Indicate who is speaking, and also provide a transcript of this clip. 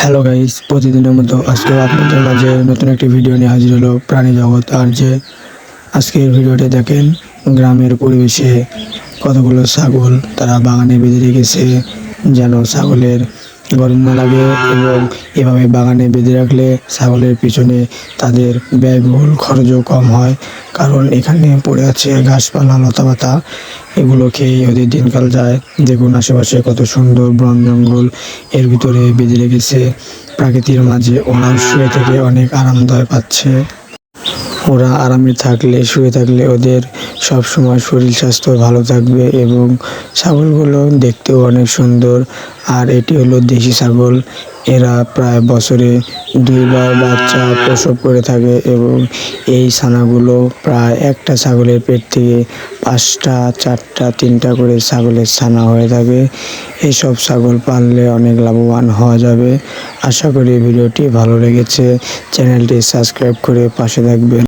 Speaker 1: Hello guys প্রতিদিনের মতো আজকে আপনাদের মাঝে নতুন একটি ভিডিও নিয়ে হাজির হলো প্রাণী জগৎ। আর যে আজকের ভিডিওটি দেখেন, গ্রামের পরিবেশে কতগুলো ছাগল তারা বাগানে বেঁধে রেখেছে, যেন ছাগলের গরম না লাগে এবং এভাবে বাগানে বেঁধে রাখলে ছাগলের পিছনে তাদের ব্যয়বহুল খরচও কম হয়। কারণ এখানে পড়ে আছে ঘাসপালা লতাপাতা। এগুলো খেয়ে ওদের দিনকাল যায়। দেখুন আশেপাশে কত সুন্দর বন জঙ্গল। এর ভিতরে বেঁধে রেখেছে। প্রাকৃতির মাঝে ওরা শুয়ে থেকে অনেক আরামদায় পাচ্ছে। ওরা আরামে থাকলে, শুয়ে থাকলে ওদের সব সময় শরীর স্বাস্থ্য ভালো থাকবে এবং ছাগলগুলো দেখতেও অনেক সুন্দর। আর এটি হলো দেশি ছাগল। এরা প্রায় বছরে দুইবার বাচ্চা প্রসব করে থাকে এবং এই ছানাগুলো প্রায় একটা ছাগলের পেট থেকে পাঁচটা, চারটা, তিনটা করে ছাগলের ছানা হয়ে থাকে। এইসব ছাগল পাললে অনেক লাভবান হওয়া যাবে। আশা করি ভিডিওটি ভালো লেগেছে। চ্যানেলটি সাবস্ক্রাইব করে পাশে থাকবেন।